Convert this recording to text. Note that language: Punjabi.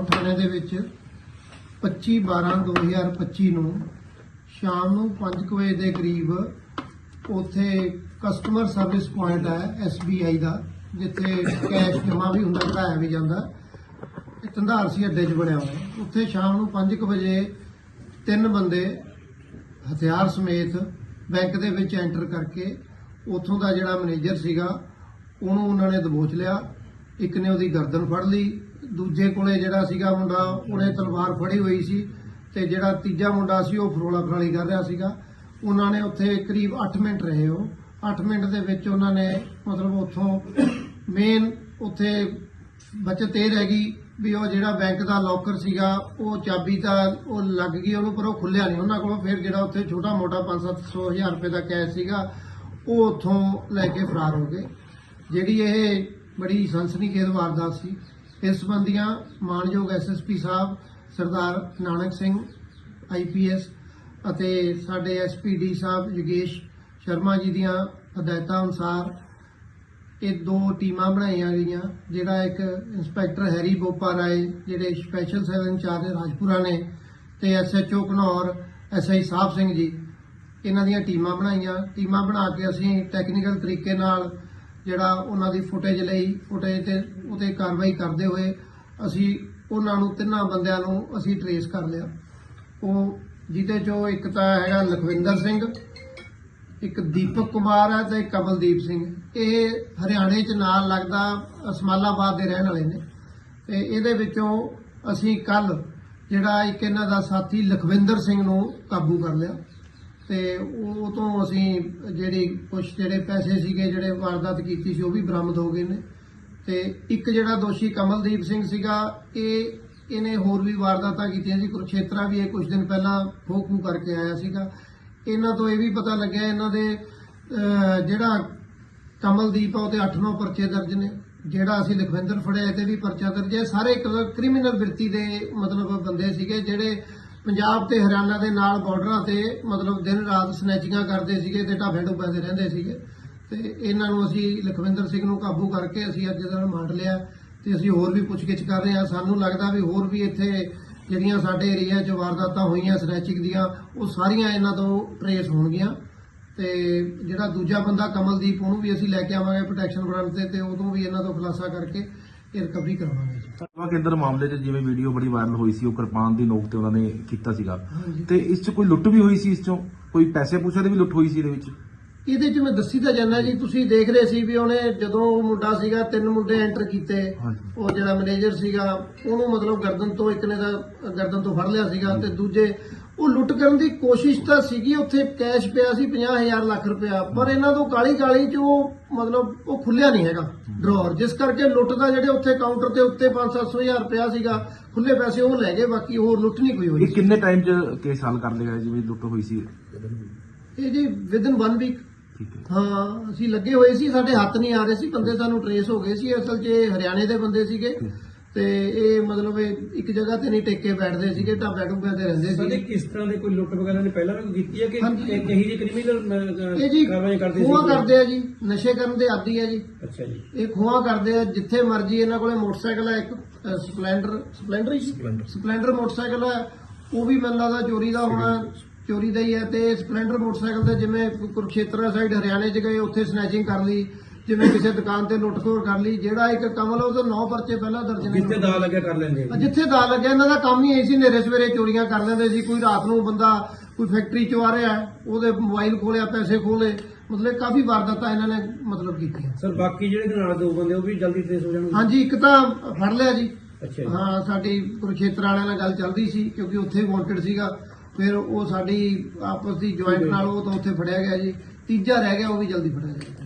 ਘਨੌਰ ਥਾਣੇ ਦੇ ਵਿੱਚ 25/12/2025 ਨੂੰ ਸ਼ਾਮ ਨੂੰ 5 ਵਜੇ ਦੇ ਕਰੀਬ ਉੱਥੇ ਕਸਟਮਰ ਸਰਵਿਸ ਪੁਆਇੰਟ ਹੈ SBI ਦਾ, ਜਿੱਥੇ ਕੈਸ਼ ਜਮ੍ਹਾਂ ਵੀ ਹੁੰਦਾ, ਕਢਾਇਆ ਵੀ ਜਾਂਦਾ। ਇਹ ਧੰਦਾਰਸੀ ਅੱਡੇ 'ਚ ਬਣਿਆ ਹੋਇਆ। ਉੱਥੇ ਸ਼ਾਮ ਨੂੰ 5 ਵਜੇ ਤਿੰਨ ਬੰਦੇ ਹਥਿਆਰ ਸਮੇਤ ਬੈਂਕ ਦੇ ਵਿੱਚ ਐਂਟਰ ਕਰਕੇ ਉੱਥੋਂ ਦਾ ਜਿਹੜਾ ਮੈਨੇਜਰ ਸੀਗਾ, ਉਹਨੂੰ ਉਹਨਾਂ ਨੇ ਦਬੋਚ ਲਿਆ। ਇੱਕ ਨੇ ਉਹਦੀ ਗਰਦਨ ਫੜ ਲਈ। ਦੂਜੇ ਕੋਲੇ ਜਿਹੜਾ ਸੀਗਾ ਮੁੰਡਾ, ਉਹਨੇ ਤਲਵਾਰ ਫੜੀ ਹੋਈ ਸੀ ਤੇ ਜਿਹੜਾ ਤੀਜਾ ਮੁੰਡਾ ਸੀ, ਉਹ ਫਰੋਲਾ ਫਰਾਲੀ ਕਰ ਰਿਹਾ ਸੀਗਾ। ਉਹਨਾਂ ਨੇ ਉੱਥੇ ਕਰੀਬ 8 ਮਿੰਟ ਰਹੇ ਉਹ। 8 ਮਿੰਟ ਦੇ ਵਿੱਚ ਉਹਨਾਂ ਨੇ ਮਤਲਬ ਉੱਥੋਂ ਮੇਨ ਉੱਥੇ ਬਚਤ ਇਹ ਰਹਿ ਗਈ ਵੀ ਉਹ ਜਿਹੜਾ ਬੈਂਕ ਦਾ ਲੋਕਰ ਸੀਗਾ, ਉਹ ਚਾਬੀ ਤਾਂ ਉਹ ਲੱਗ ਗਈ ਉਹਨੂੰ, ਪਰ ਉਹ ਖੁੱਲਿਆ ਨਹੀਂ ਉਹਨਾਂ ਕੋਲੋਂ। ਫਿਰ ਜਿਹੜਾ ਉੱਥੇ ਛੋਟਾ ਮੋਟਾ 5-700 ਹਜ਼ਾਰ ਰੁਪਏ ਦਾ ਕੈਸ਼ ਸੀਗਾ, ਉਹ ਉੱਥੋਂ ਲੈ ਕੇ ਫਰਾਰ ਹੋ ਗਏ। ਜਿਹੜੀ ਇਹ ਬੜੀ ਸਨਸਨੀਖੇਜ਼ ਵਾਰਦਾਤ ਸੀ ਇਸ ਸੰਬੰਧੀਆਂ ਮਾਨਯੋਗ ਐਸਐਸਪੀ ਸਾਹਿਬ, ਸਰਦਾਰ ਨਾਨਕ ਸਿੰਘ ਆਈਪੀਐਸ ਅਤੇ ਸਾਡੇ ਐਸਪੀਡੀ ਸਾਹਿਬ ਯੋਗੇਸ਼ ਸ਼ਰਮਾ ਜੀ ਦੀਆਂ ਹਦਾਇਤਾਂ ਅਨੁਸਾਰ ਇਹ ਦੋ ਟੀਮਾਂ ਬਣਾਈਆਂ ਗਈਆਂ, ਜਿਹੜਾ ਇੱਕ ਇੰਸਪੈਕਟਰ ਹੈਰੀ ਬੋਪਾ ਰਾਏ, ਜਿਹੜੇ ਸਪੈਸ਼ਲ ਸੈੱਲ ਇੰਚਾਰਜ ਰਾਜਪੁਰਾ ਨੇ ਤੇ ਐਸਐਚਓ ਘਨੌਰ ਐਸਆਈ ਸਾਹਿਬ ਸਿੰਘ ਜੀ, ਇਹਨਾਂ ਦੀਆਂ ਟੀਮਾਂ ਬਣਾਈਆਂ। ਟੀਮਾਂ ਬਣਾ ਕੇ ਅਸੀਂ ਟੈਕਨੀਕਲ ਤਰੀਕੇ ਨਾਲ ਜਿਹੜਾ ਉਹਨਾਂ ਦੀ ਫੁਟੇਜ ਲਈ ਫੁਟੇਜ ਤੇ ਉਤੇ ਕਾਰਵਾਈ ਕਰਦੇ ਹੋਏ ਅਸੀਂ ਉਹਨਾਂ ਨੂੰ ਤਿੰਨਾਂ ਬੰਦਿਆਂ ਨੂੰ ਅਸੀਂ ਟਰੇਸ ਕਰ ਲਿਆ। ਉਹ ਜਿਹਦੇ ਚੋਂ ਇੱਕ ਤਾਂ ਹੈਗਾ ਲਖਵਿੰਦਰ ਸਿੰਘ, ਇੱਕ ਦੀਪਕ ਕੁਮਾਰ ਹੈ ਤੇ ਕਮਲਦੀਪ ਸਿੰਘ। ਇਹ ਹਰਿਆਣੇ ਚ ਨਾਲ ਲੱਗਦਾ ਅਸਮਾਲਾਬਾਦ ਦੇ ਰਹਿਣ ਵਾਲੇ ਨੇ। ਤੇ ਇਹਦੇ ਵਿੱਚੋਂ ਅਸੀਂ ਕੱਲ ਜਿਹੜਾ ਇੱਕ ਇਹਨਾਂ ਦਾ ਸਾਥੀ ਲਖਵਿੰਦਰ ਸਿੰਘ ਨੂੰ ਕਾਬੂ ਕਰ ਲਿਆ। ਤੇ ਉਹ ਤੋਂ ਅਸੀਂ ਜਿਹੜੀ ਕੁਝ ਜਿਹੜੇ ਪੈਸੇ ਸੀਗੇ, ਜਿਹੜੇ ਵਾਰਦਾਤ ਕੀਤੀ ਸੀ, ਉਹ ਵੀ ਬਰਾਮਦ ਹੋ ਗਏ ਨੇ। ਤੇ ਇੱਕ ਜਿਹੜਾ ਦੋਸ਼ੀ ਕਮਲਦੀਪ ਸਿੰਘ ਸੀਗਾ, ਇਹ ਇਹਨੇ ਹੋਰ ਵੀ ਵਾਰਦਾਤਾਂ ਕੀਤੀਆਂ ਸੀ। ਕੁਰਖੇਤਰਾ ਵੀ ਇਹ ਕੁਝ ਦਿਨ ਪਹਿਲਾਂ ਖੋਹ ਖੂ ਕਰਕੇ ਆਇਆ ਸੀਗਾ। ਇਹਨਾਂ ਤੋਂ ਇਹ ਵੀ ਪਤਾ ਲੱਗਿਆ, ਇਹਨਾਂ ਦੇ ਜਿਹੜਾ ਕਮਲਦੀਪ ਆ, ਉਹਦੇ 8-9 ਪਰਚੇ ਦਰਜ ਨੇ। ਜਿਹੜਾ ਅਸੀਂ ਲਖਵਿੰਦਰ ਫੜਿਆ ਇਹ ਤੇ ਵੀ ਪਰਚਾ ਦਰਜ ਹੈ। ਸਾਰੇ ਕ੍ਰਿਮੀਨਲ ਵਿਰਤੀ ਦੇ ਮਤਲਬ ਬੰਦੇ ਸੀਗੇ, ਜਿਹੜੇ ਪੰਜਾਬ ਤੇ ਹਰਿਆਣਾ ਦੇ ਨਾਲ ਬਾਰਡਰਾਂ ਤੇ ਮਤਲਬ ਦਿਨ ਰਾਤ ਸਨੈਚਿੰਗਾਂ ਕਰਦੇ ਸੀਗੇ ਤੇ ਢਾਬੇ ਢੁੱਬਿਆਂ ਤੇ ਰਹਿੰਦੇ ਸੀਗੇ। ਤੇ ਇਹਨਾਂ ਨੂੰ ਅਸੀਂ ਲਖਵਿੰਦਰ ਸਿੰਘ ਨੂੰ ਕਾਬੂ ਕਰਕੇ ਅਸੀਂ ਅੱਜ ਦਾ ਰਿਮਾਂਡ ਲਿਆ ਤੇ ਅਸੀਂ ਹੋਰ ਵੀ ਪੁੱਛਗਿੱਛ ਕਰ ਰਹੇ ਹਾਂ। ਸਾਨੂੰ ਲੱਗਦਾ ਵੀ ਹੋਰ ਵੀ ਇੱਥੇ ਜਿਹੜੀਆਂ ਸਾਡੇ ਏਰੀਆ 'ਚ ਵਾਰਦਾਤਾਂ ਹੋਈਆਂ ਸਨੈਚਿੰਗ ਦੀਆਂ, ਉਹ ਸਾਰੀਆਂ ਇਹਨਾਂ ਤੋਂ ਟਰੇਸ ਹੋਣਗੀਆਂ। ਤੇ ਜਿਹੜਾ ਦੂਜਾ ਬੰਦਾ ਕਮਲਦੀਪ, ਉਹਨੂੰ ਵੀ ਅਸੀਂ ਲੈ ਕੇ ਆਵਾਂਗੇ ਪ੍ਰੋਟੈਕਸ਼ਨ ਬ੍ਰਾਂਡ ਤੇ ਤੇ ਉਦੋਂ ਵੀ ਇਹਨਾਂ ਤੋਂ ਖੁਲਾਸਾ ਕਰਕੇ ਇਹ ਰਿਕਵਰੀ ਕਰਵਾਵਾਂਗੇ ਜੀ। ਸੇਵਾ ਕੇਂਦਰ ਮਾਮਲੇ 'ਚ ਜਿਵੇਂ ਵੀਡੀਓ ਬੜੀ ਵਾਇਰਲ ਹੋਈ ਸੀ ਉਹ ਕਿਰਪਾਨ ਦੀ ਨੋਕ ਤੇ ਉਹਨਾਂ ਨੇ ਕੀਤਾ ਸੀਗਾ। ਹਾਂਜੀ। ਤੇ ਇਸ 'ਚ ਕੋਈ ਲੁੱਟ ਵੀ ਹੋਈ ਸੀ ਇਸ 'ਚੋਂ? ਕੋਈ ਪੈਸੇ ਪੂਸੇ ਦੀ ਵੀ ਲੁੱਟ ਹੋਈ ਸੀ ਇਹਦੇ ਵਿੱਚ? ਇਹਦੇ 'ਚ ਮੈਂ ਦੱਸੀ ਤਾਂ ਜਾਂਦਾ ਜੀ ਤੁਸੀਂ ਦੇਖ ਰਹੇ ਸੀ ਵੀ ਉਹਨੇ ਜਦੋਂ ਉਹ ਮੁੰਡਾ ਸੀਗਾ ਤਿੰਨ ਮੁੰਡੇ ਐਂਟਰ ਕੀਤੇ। ਹਾਂਜੀ। ਉਹ ਜਿਹੜਾ ਮੈਨੇਜਰ ਸੀਗਾ ਉਹਨੂੰ ਮਤਲਬ ਗਰਦਨ ਤੋਂ ਇੱਕ ਨੇ ਦਾ ਗਰਦਨ ਤੋਂ ਫੜ ਲਿਆ ਸੀਗਾ ਤੇ ਦੂਜੇ ਉਹ ਲੁੱਟ ਕਰਨ ਦੀ ਕੋਸ਼ਿਸ਼ ਤਾਂ ਸੀਗੀ ਉੱਥੇ ਕੈਸ਼ ਪਿਆ ਸੀ 50000 ਲੱਖ ਰੁਪਇਆ ਪਰ ਇਹਨਾਂ ਤੋਂ ਕਾਲੀ ਕਾਲੀ ਚ ਉਹ ਮਤਲਬ ਉਹ ਖੁੱਲਿਆ ਨਹੀਂ ਹੈਗਾ ਡਰਾਅਰ ਜਿਸ ਕਰਕੇ ਲੁੱਟ ਦਾ ਜਿਹੜੇ ਉੱਥੇ ਕਾਊਂਟਰ ਤੇ ਉੱਤੇ 5-700000 ਰੁਪਇਆ ਸੀਗਾ ਖੁੱਲੇ ਪੈਸੇ ਉਹ ਲੈ ਗਏ ਬਾਕੀ ਹੋਰ ਲੁੱਟ ਨਹੀਂ ਕੋਈ ਹੋਈ ਇਹ ਕਿੰਨੇ ਟਾਈਮ 'ਚ ਕੇਸ ਹੱਲ ਕਰ ਲੇਗਾ ਜਿਵੇਂ ਲੁੱਟ ਹੋਈ ਸੀ? ਇਹ ਜੀ ਵਿਦਨ 1 ਵੀਕ ਹੈ। ਹਾਂ ਅਸੀਂ ਲੱਗੇ ਹੋਏ ਸੀ ਸਾਡੇ ਹੱਥ ਨਹੀਂ ਆ ਰਹੇ ਸੀ ਬੰਦੇ ਸਾਨੂੰ ਟਰੇਸ ਹੋ ਗਏ ਸੀ ਅਸਲ 'ਚ ਇਹ ਹਰਿਆਣੇ ਦੇ ਬੰਦੇ ਸੀਗੇ। ਤੇ ਇਹ ਮਤਲਬ ਇਹ ਇੱਕ ਜਗ੍ਹਾ ਤੇ ਨਹੀਂ ਟੇਕੇ ਬੈਠਦੇ ਸੀਗੇ ਢਾਬਾ ਢੁੱਬਿਆਂ ਤੇ ਰਹਿੰਦੇ ਸਾਡੇ ਸੀ ਕਿਸ ਤਰ੍ਹਾਂ ਦੇ ਕੋਈ ਲੁੱਟ ਵਗੈਰਾ ਨੇ ਪਹਿਲਾਂ ਵੀ ਕੀਤੀ ਹੈ ਕਿ ਹਾਂਜੀ। ਇਹ ਕਹੀ ਜੀ ਕ੍ਰਿਮੀਨਲ ਜੀ ਕਾਰਵਾਈ ਕਰਦੇ ਖੋਆ ਸੀ ਕਰਦੇ ਆ ਜੀ ਨਸ਼ੇ ਕਰਨ ਦੇ ਆਦੀ ਆ ਜੀ। ਅੱਛਾ ਜੀ। ਇਹ ਖੋਆ ਕਰਦੇ ਆ ਜਿੱਥੇ ਮਰਜ਼ੀ ਇਹਨਾਂ ਕੋਲੇ ਮੋਟਰਸਾਈਕਲ ਹੈ ਇੱਕ ਅ, ਸਪਲੈਂਡਰ ਸਪਲੈਂਡਰ ਹੀ ਸੀ? ਸਪਲੈਂਡਰ। ਮੋਟਰਸਾਈਕਲ ਹੈ ਉਹ ਵੀ ਮੈਨੂੰ ਲੱਗਦਾ ਚੋਰੀ ਦਾ ਹੋਣਾ ਚੋਰੀ ਦਾ ਹੀ ਹੈ ਤੇ ਸਪਲੈਂਡਰ ਮੋਟਰਸਾਈਕਲ ਤੇ ਜਿਵੇਂ ਕੁਰਖੇਤਰਾ ਸਾਈਡ ਹਰਿਆਣੇ 'ਚ ਗਏ ਉੱਥੇ ਸਨੈਚਿੰਗ ਕਰ ਲਈ। ਜਿਵੇਂ ਕਿਸੇ ਦੁਕਾਨ ਤੇ ਲੁੱਟ ਖੋਰ ਕਰ ਲਈ ਜਿਹੜਾ ਇੱਕ ਕਮਲ ਉਹਦੇ 9 ਪਰਚੇ ਪਹਿਲਾਂ ਦਰਜ ਨੇ ਜਿੱਥੇ ਦਾ ਲੱਗਿਆ ਕਰ ਲੈਂਦੇ ਆ ਜਿੱਥੇ ਦਾ ਲੱਗਿਆ ਇਹਨਾਂ ਦਾ ਕੰਮ ਹੀ ਇਹ ਸੀ ਨੇਰੇ ਸਵੇਰੇ ਚੋਰੀਆਂ ਕਰ ਲੈਂਦੇ ਸੀ ਕੋਈ ਰਾਤ ਨੂੰ ਬੰਦਾ ਕੋਈ ਫੈਕਟਰੀ ਚੋਂ ਆ ਰਿਹਾ ਉਹਦੇ ਮੋਬਾਈਲ ਖੋਲਿਆ ਪੈਸੇ ਖੋਲੇ ਮਤਲਬ ਕਾਫੀ ਵਾਰਦਾਤਾਂ ਇਹਨਾਂ ਨੇ ਮਤਲਬ ਕੀਤੀਆਂ। ਸਰ ਬਾਕੀ ਜਿਹੜੇ ਨਾਲ ਦੋ ਬੰਦੇ ਉਹ ਵੀ ਜਲਦੀ ਟ੍ਰੇਸ ਹੋ ਜਾਣਗੇ? ਹਾਂਜੀ ਇੱਕ ਤਾਂ ਫੜ ਲਿਆ ਜੀ। ਅੱਛਾ ਜੀ। ਹਾਂ ਸਾਡੀ ਕੁਰਖੇਤਰ ਵਾਲਿਆਂ ਨਾਲ ਗੱਲ ਚੱਲਦੀ ਸੀ ਕਿਉਂਕਿ ਉੱਥੇ ਵਾਂਟਡ ਸੀਗਾ। ਫਿਰ ਉਹ ਸਾਡੀ ਆਪਸ ਦੀ ਜੁਆਇੰਟ ਨਾਲ ਉਹ ਤਾਂ ਉੱਥੇ ਫੜਿਆ ਗਿਆ ਜੀ। ਤੀਜਾ ਰਹਿ ਗਿਆ ਉਹ ਵੀ ਜਲਦੀ ਫੜਿਆ ਜਾਏਗਾ